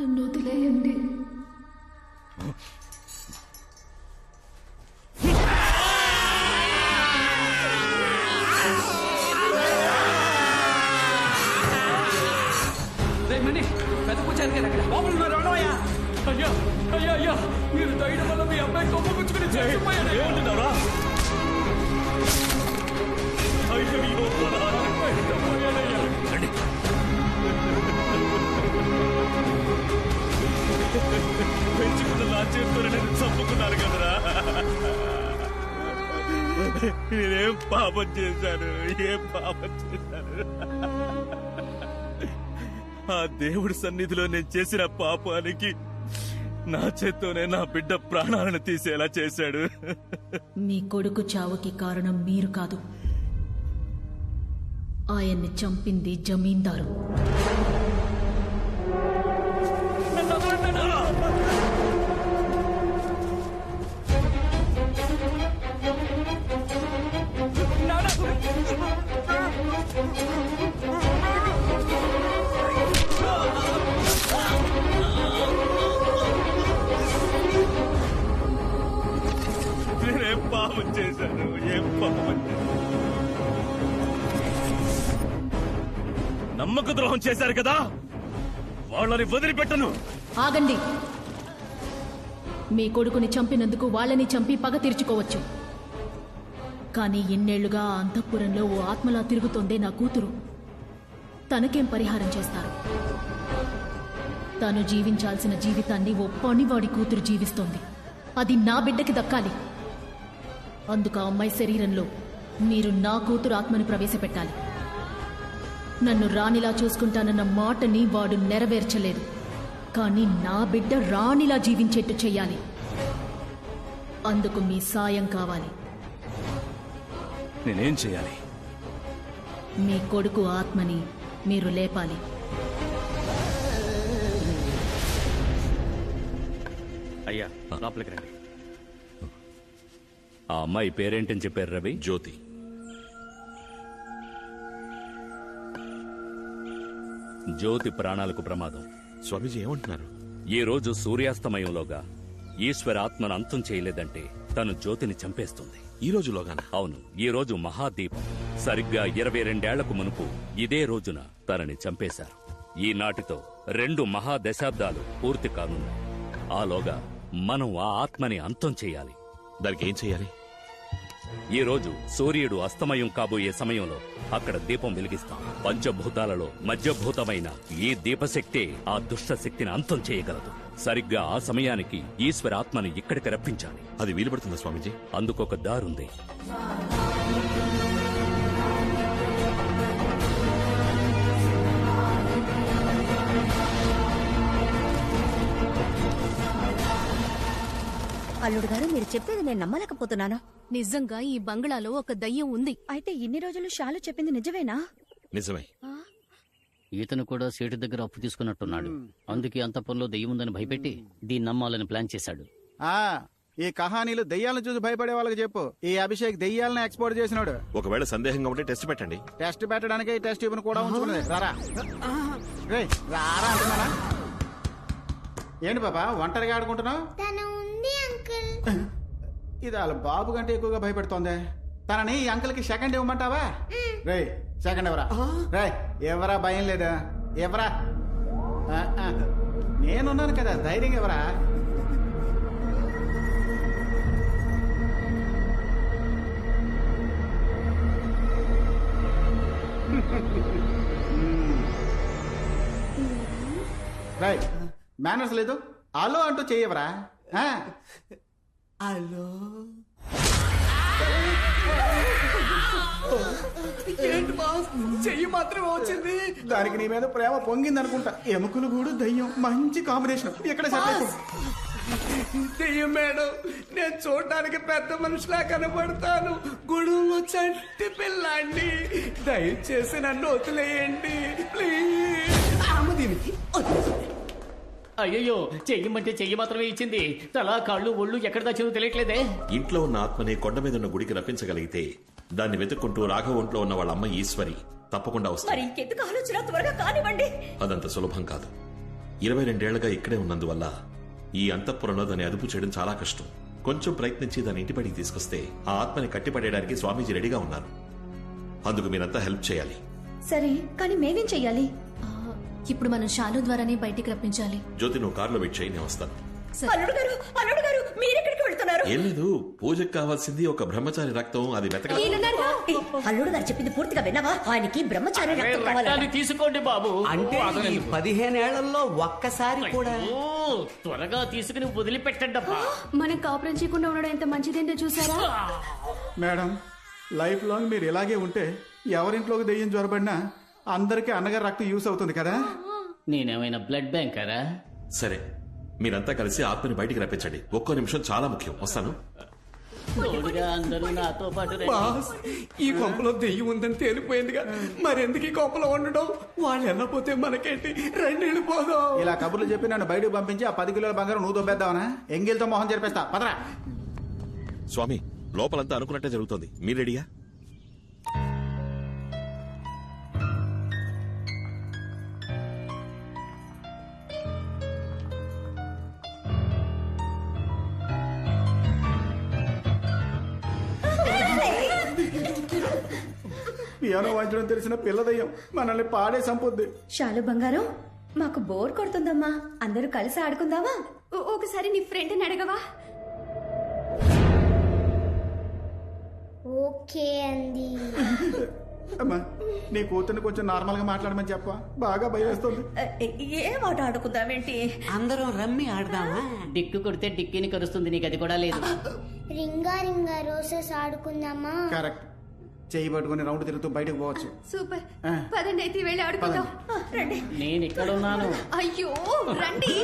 నన్ను వదిలేయండి పెద్ద పూజారి గారు అక్కడ లోపల ఉన్నారు అన్నయ్య అయ్యా అయ్యా అయ్యా మీరు దయడం వల్ల మీ అబ్బాయి కొమ్మ పుచ్చుకుని చచ్చిపోయాడు. ఏమంటున్నారా అయ్యో పెంచుకున్న నా చేతితో నేను చంపుకున్నారు కదరా నేనేం పాపం చేశాను? ఏం పాపం చేశాను? ఆ దేవుడి సన్నిధిలో నేను చేసిన పాపానికి నా చేత్తోనే నా బిడ్డ ప్రాణాలను తీసేలా చేశాడు. మీ కొడుకు చావుకి కారణం మీరు కాదు. ఆయన్ని చంపింది జమీందారు. పాపం చేశాను ఏం పాపం నమ్మక ద్రోహం చేశారు కదా? వాళ్ళని వదిలిపెట్టను. ఆగండి. మీ కొడుకుని చంపినందుకు వాళ్ళని చంపి పగ తీర్చుకోవచ్చు. కానీ ఇన్నేళ్ళుగా ఆ అంతఃపురంలో ఓ ఆత్మలా తిరుగుతోందే నా కూతురు. తనకేం పరిహారం చేస్తారు? తను జీవించాల్సిన జీవితాన్ని ఓ పనివాడి కూతురు జీవిస్తోంది. అది నా బిడ్డకి దక్కాలి. అందుకు ఆ అమ్మాయి శరీరంలో మీరు నా కూతురు ఆత్మని ప్రవేశపెట్టాలి. నన్ను రాణిలా చూసుకుంటానన్న మాటని వాడు నెరవేర్చలేదు. కానీ నా బిడ్డ రాణిలా జీవించేట్టు చెయ్యాలి. అందుకు మీ సాయం కావాలి. నేనేం చేయాలి మీ కొడుకు ఆత్మని మీరు లేపాలి. అయ్యా లోపలికి రండి. ఆ అమ్మాయి పేరేంటని చెప్పారు రవి? జ్యోతి. జ్యోతి ప్రాణాలకు ప్రమాదం. స్వామీజీ ఏమంటున్నారు? ఈ రోజు సూర్యాస్తమయంలోగా ఈశ్వర ఆత్మను అంతం చేయలేదంటే తను జ్యోతిని చంపేస్తుంది. ఈ రోజులోగానా అవును ఈ రోజు మహాదీపం. సరిగ్గా ఇరవై రెండేళ్ళకు మునుపు ఇదే రోజున తనని చంపేశారు. ఈనాటితో రెండు మహాదశాబ్దాలు పూర్తి కానున్నాయి. ఆలోగా మనం ఆ ఆత్మని అంతం చేయాలి. దానికి ఏం చేయాలి? ఈ రోజు సూర్యుడు అస్తమయం కాబోయే సమయంలో అక్కడ దీపం వెలిగిస్తాం. పంచభూతాలలో మధ్యభూతమైన ఈ దీపశక్తే ఆ దుష్ట శక్తిని అంతం చేయగలదు. సరిగ్గా ఆ సమయానికి ఈశ్వర ఆత్మని ఇక్కడికి రప్పించాలి. అది వీలు పడుతుందా స్వామీజీ? అందుకొక దారుంది. అల్లుడు గారు మీరు చెప్పేది నేను నమ్మలేకపోతున్నాను. నిజంగా ఈ బంగ్లాలో ఒక దయ్యం ఉంది. అయితే ఇన్ని రోజులు షాలు చెప్పింది నిజమేనా? నిజమే. ఈతను కూడా సీటు దగ్గర అప్పు తీసుకున్నట్టున్నాడు. అందుకే అంతఃపురంలో దెయ్యం ఉందని భయపెట్టి దీన్ని నమ్మాలని ప్లాన్ చేశాడు. ఆ ఈ కహానీలు దెయ్యాలను చూసి భయపడే వాళ్ళకి చెప్పు. ఈ అభిషేక్ దెయ్యాలను ఎక్స్పోర్ట్ చేసినాడు. ఒకవేళ సందేహంగా ఉంటే టెస్ట్ పెట్టండి. టెస్ట్ పెట్టడానికి ఈ టెస్ట్ ట్యూబ్ను కూడా ఉంచుకున్నది. రారా. రేయ్, రారా అంటున్నానా? ఏంటి బాబా ఒంటరిగా ఆడుకుంటున్నావు? తను ఇది వాళ్ళ బాబు కంటే ఎక్కువగా భయపెడుతోంది. తనని ఈ అంకుల్కి సెకండ్ ఇవ్వమంటావా రే సెకండ్ ఎవరా? రే ఎవరా భయం లేదా? ఎవరా. నేనున్నాను కదా ధైర్యం ఎవరా? మేనర్స్ లేదు. అలో అంటూ చేయవరా ఆ? ఏంటి బాస్? చెయ్యి మాత్రమే వచ్చింది. దానికి నీ మీద ప్రేమ పొంగింది అనుకుంటా ఎముకలు గూడు దయ్యం మంచి కాంబినేషన్. ఎక్కడ దెయ్యం మేడం నేను చూడడానికి పెద్ద మనిషిలా కనబడతాను. గుడులో చంటి పిల్లాండి దయచేసి నన్ను వదిలేయండి ప్లీజ్. అయ్యో చెయ్యమంటే చెయ్యి మాత్రమే ఇచ్చింది. తల కాళ్ళు ఒళ్ళు ఎక్కడ దాచిందో తెలియట్లేదే. ఇంట్లో ఉన్న ఆత్మని కొండ మీద ఉన్న గుడికి రప్పించగలిగితే దాన్ని వెతుక్కుంటూ రాఘవ ఒంట్లో ఉన్న వాళ్ళ అమ్మ ఈశ్వరి తప్పకుండా మరి వస్తుంది ఇంకెందుకు ఆలోచన? త్వరగా కానివ్వండి. అదంత సులభం కాదు. ఇరవై రెండేళ్ళుగా ఇక్కడే ఉన్నందువల్ల ఈ అంతఃపురంలో దాన్ని అదుపు చేయడం చాలా కష్టం. కొంచెం ప్రయత్నించి దాని ఇంటి బయటికి తీసుకొస్తే ఆ ఆత్మని కట్టిపడేయడానికి స్వామీజీ రెడీగా ఉన్నారు. అందుకు మీరంతా హెల్ప్ చేయాలి. సరే కానీ మేమేం చెయ్యాలి? ఆ, ఇప్పుడు మనం శాలు ద్వారానే బయటికి రప్పించాలి. జ్యోతి నువ్వు కారులో వెయిట్ చేయి నేను వస్తాను. అల్లుడు గారు అల్లుడు గారు మీరెక్కడికి వెళ్తున్నారు? ఏం లేదు పూజకు కావాల్సింది ఒక బ్రహ్మచారి రక్తం అది వెతక ఏ, అల్లుడు గారు చెప్పింది పూర్తిగా విన్నావా? ఆయనకి బ్రహ్మచారి రక్తం. రక్తాన్ని తీసుకోండి బాబు. అంటే ఈ పదిహేనేళ్ళలో ఒక్కసారి కూడా ఓ, త్వరగా తీసుకుని వదిలిపెట్టండి అబ్బా మనం కాపురం చేయకుండా ఉండడం ఎంత మంచిదేంటో చూసారా? మేడం లైఫ్ లాంగ్ మీరు ఇలాగే ఉంటే ఎవరింట్లోకి దెయ్యం జ్వరబడినా అందరికీ అన్నగారి రక్తం యూస్ అవుతుంది కదా? నేనేమైనా బ్లడ్ బ్యాంకరా? సరే మీరంతా కలిసి ఆత్మని బయటికి రప్పించండి. ఒక్కో నిమిషం చాలా ముఖ్యం. వస్తాను? తోడుగా అందరూ నాతో పాటు రండి. బాస్ ఈ కొంపలో దెయ్యం ఉందని తేలిపోయిందిగా. మరెందుకు ఈ కొంపలో ఉండడం? వాళ్ళు వెళ్ళపోతే మనకేంటి? రెండు వెళ్ళిపోదాం. ఇలా కబుర్లు చెప్పి నన్ను బయటకు పంపించి ఆ పది కిలోల బంగారం నువ్వు దొబ్బేద్దావనా? ఎంగిల్తో మొహం జరిపేస్తా. పదరా. స్వామి లోపలంతా అనుకున్నట్టే జరుగుతోంది. మీరు రెడీయా? పియానో వాయించడం తెలిసిన పిల్ల దయ్యం మనల్ని పాడే సంపొద్ది. శాలు బంగారం మాకు బోర్ కొడుతుందమ్మా. అందరూ కలిసి ఆడుకుందామా? ఒకసారి నీ ఫ్రెండ్ని అడగవా? ఓకే అంది అమ్మా నీ కూతుర్ని కొంచెం నార్మల్గా మాట్లాడమని చెప్ప బాగా భయం వేస్తుంది ఏ మాట ఆడుకుందామేంటి? అందరం రమ్మి ఆడదామా? డిక్కు కొడితే డిక్కిని కరుస్తుంది నీకు అది కూడా లేదు. Ring a ring a roses ఆడుకుందామా? Correct. చేయి పట్టుకుని రౌండ్ తిరుగుతూ బయటకు పోవచ్చు. సూపర్. పదండి అయితే వెళ్ళి ఆడుకుందాం. రండి. నేను ఇక్కడ ఉన్నాను అయ్యో రండి.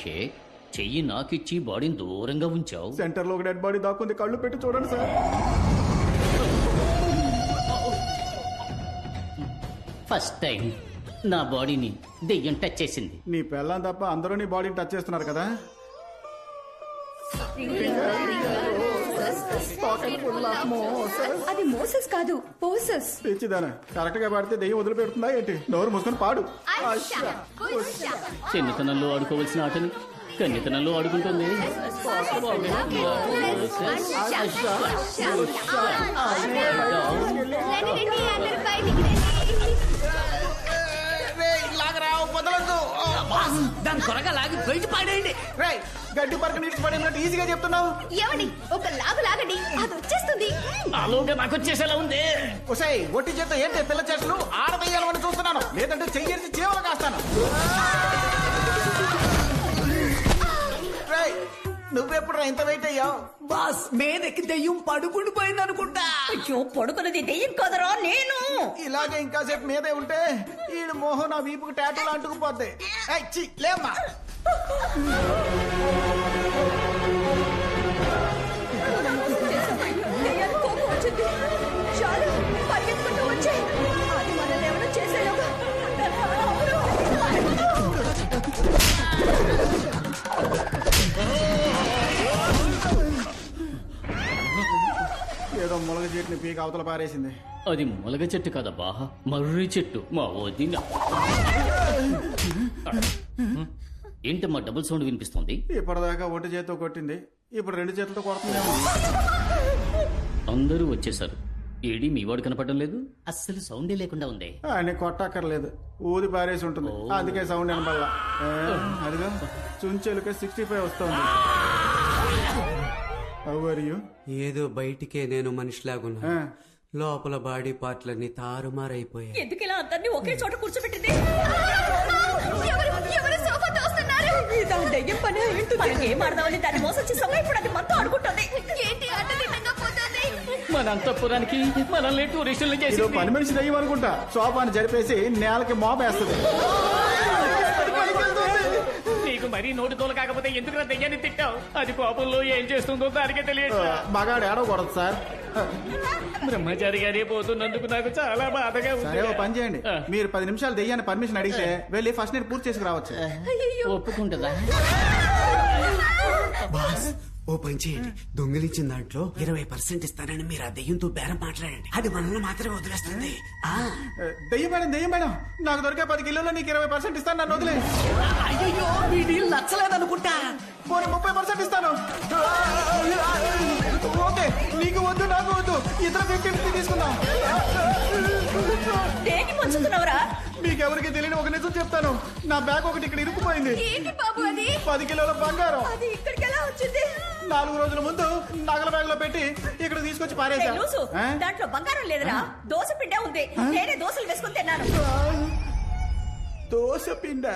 అభిషేక్ చెయ్యి నాకిచ్చి బాడీని దూరంగా ఉంచావు. సెంటర్లో ఒక డెడ్ బాడీ దాక్కుంది కళ్ళు పెట్టి చూడండి సార్. ఫస్ట్ టైం నా బాడీని దెయ్యం టచ్ చేసింది. నీ పెళ్ళం తప్ప అందరూ నీ బాడీని టచ్ చేస్తున్నారు కదా? అది మోసస్ కాదు పోసస్. పిచ్చిదానా కరెక్ట్గా పాడితే దెయ్యం వదిలిపెడుతుందా ఏంటి? నోరు మూసుకొని పాడు. చిన్నతనంలో ఆడుకోవలసిన ఆటని కన్నితనంలో ఆడుకుంటుంది. అందరూ బయటికి దాని త్వరగా లాగి బయట పాడేయండి. రేయ్, గడ్డి పరక నీటి పడినట్టు ఈజీగా చెప్తున్నావు. ఏమండి ఒక లాగు లాగండి. అది వచ్చేస్తుంది. ఆలోగా నాకు వచ్చేసేలా ఉంది. ఒసై ఒట్టి చేత ఏంటి పిల్ల చేతులు ఆడదయ్యాలని చూస్తున్నాను. లేదంటే చెయ్యేసి చీవలు కాస్తాను. నువ్వెప్పుడు ఇంత వెయిట్ అయ్యావు? బాస్ మీదకి దెయ్యం పడుకుని పోయింది అనుకుంటా. అయ్యో పడుకున్నది దెయ్యం కదరా నేను. ఇలాగే ఇంకాసేపు మీదే ఉంటే ఈడు మోహన్ నా వీపుకి టాటూలు అంటుకుపోద్ది లేమ్మా చెట్టుని పీక అవతల పారేసింది. అది మొలగ చెట్టు కదబ్బా. మర్రి చెట్టు. మా వదిన. ఏంటమ్మా డబుల్ సౌండ్ వినిపిస్తుంది? ఇప్పటిదాకా ఒంటి చేతితో కొట్టింది. ఇప్పుడు రెండు చేతులతో కొడుతుందేమో. అందరూ వచ్చేసారు ఏడి మీ వాడు కనపడడం లేదు? అస్సలు సౌండే లేకుండా ఉంది. ఆయన కొట్టక్కర్లేదు. ఊది పారేసి ఉంటుంది. అందుకే సౌండ్ వినబడాల. అదిగో చుంచెలుక సిక్స్టీ ఫైవ్ వస్తుంది. ఏదో బయటికే నేను మనిషిలాగున్నా లోపల బాడీ పార్ట్లన్నీ తారుమారైపోయాయి. ఎందుకు ఇలా అందరినీ ఒకే చోట కూర్చోబెట్టింది? మనం అంతఃపురానికి మనల్ని టూరిస్టులు చేసి పని మనిషి దయ్యం అనుకుంటా. సోఫాని జరిపేసి నేలకి మోపేస్తుంది. మరీ నోటి తోలు కాకపోతే ఎందుకు దెయ్యాన్ని తిట్టావు? అది కోపంలో ఏం చేస్తుందో దానికే తెలియదు మగాడు ఏడవకూడదు సార్. బ్రహ్మచారి గారే పోతున్నందుకు నాకు చాలా బాధగా సరే ఓ ఉంది పని చేయండి. మీరు పది నిమిషాలు దెయ్యాన్ని పర్మిషన్ అడిగితే వెళ్ళి ఫస్ట్ నేను పూర్తి చేసుకు రావచ్చు ఒప్పుకుంటుందా? బాస్ ఓ పని చేయండి. దొంగిలించిన దాంట్లో ఇరవై పర్సెంట్ ఇస్తానని మీరు ఆ దెయ్యంతో బేరం మాట్లాడండి. అది మనల్ని మాత్రమే వదిలేస్తుంది. ఆ. దెయ్యం మేడం దెయ్యం మేడం. నాకు దొరికే పది కిలోలో నీకు ఇరవై పర్సెంట్ ఇస్తాను నన్ను వదిలే. అయ్యో మీ డీల్ నచ్చలేదనుకుంటా. పోనీ ముప్పై పర్సెంట్ ఇస్తాను. ఓకే నీకు వద్దు నాకు వద్దు. ఇద్దరు ఫిఫ్టీ ఫిఫ్టీ తీసుకుందాం. దేనికి పంచుతున్నావురా మీకెవరికి తెలియని ఒక నిజం చెప్తాను. నా బ్యాగ్ ఒకటి ఇక్కడ ఇరుక్కుపోయింది. ఏంటి బాబు అది? పది కిలోల బంగారం. అది ఇక్కడికి ఎలా వచ్చింది? నాలుగు రోజుల ముందు నగల బ్యాగ్లో పెట్టి ఇక్కడ తీసుకొచ్చి పారేసా లూసు ఆ? దాంట్లో బంగారం లేదురా. దోశ పిండే ఉంది. నేనే దోశలు వేసుకుని తిన్నాను. దోశ పిండ?